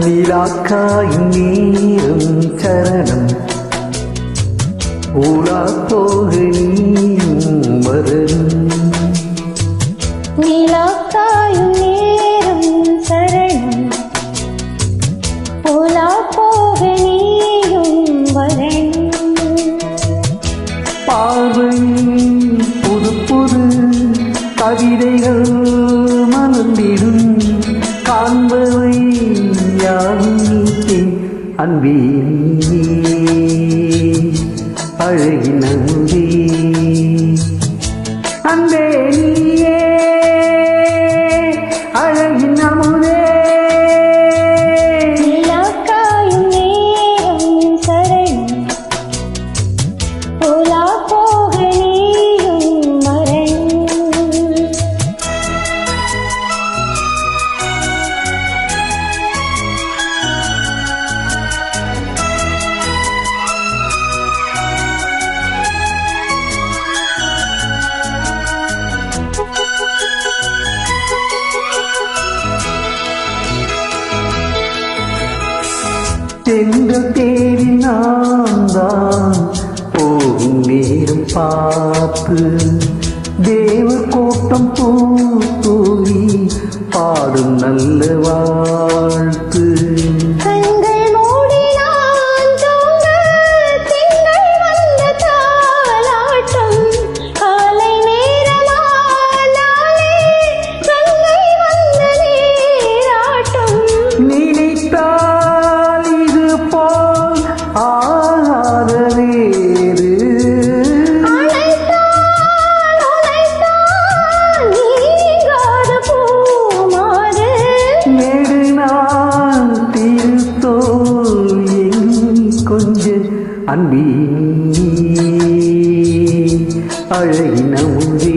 நீலாக்காயும் நீரும் சரணம். ஊலா போக நீயும் வரணும். நிலாக்காயும் நேரம் சரணம். போலா போக நீயும் பார்வை புது புது கவிதைகள் அன்பே நீயே, அழகின அன்பே தெங்கள் தேடி நான் தான் போகும் நேரம் பார்த்து. தேவ கோட்டம் பூ தூவி பாடும் நல்ல வாழ்த்து அன்பி அழகின உந்தே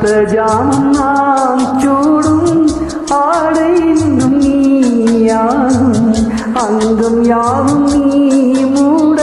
அத்த ஜாமம் நாம் சூடும் ஆடை இன்னும் நீயாகும் அங்கம் யாவும் நீ மூட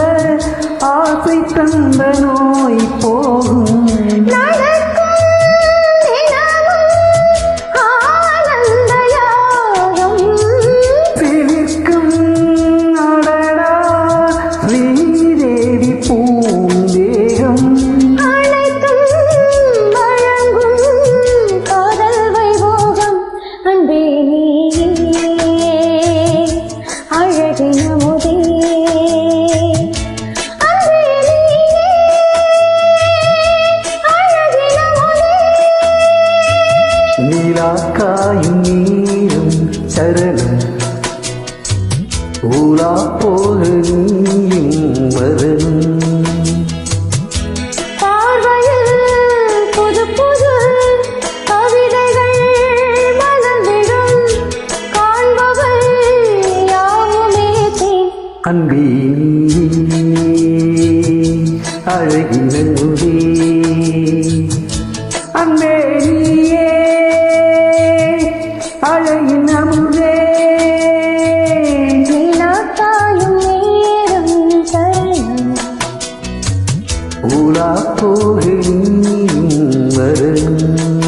மலர்ந்திடும். காண்பவை யாவுமே தேன். அன்பே அழகின் പൂളാപ്പോകിൻ വരും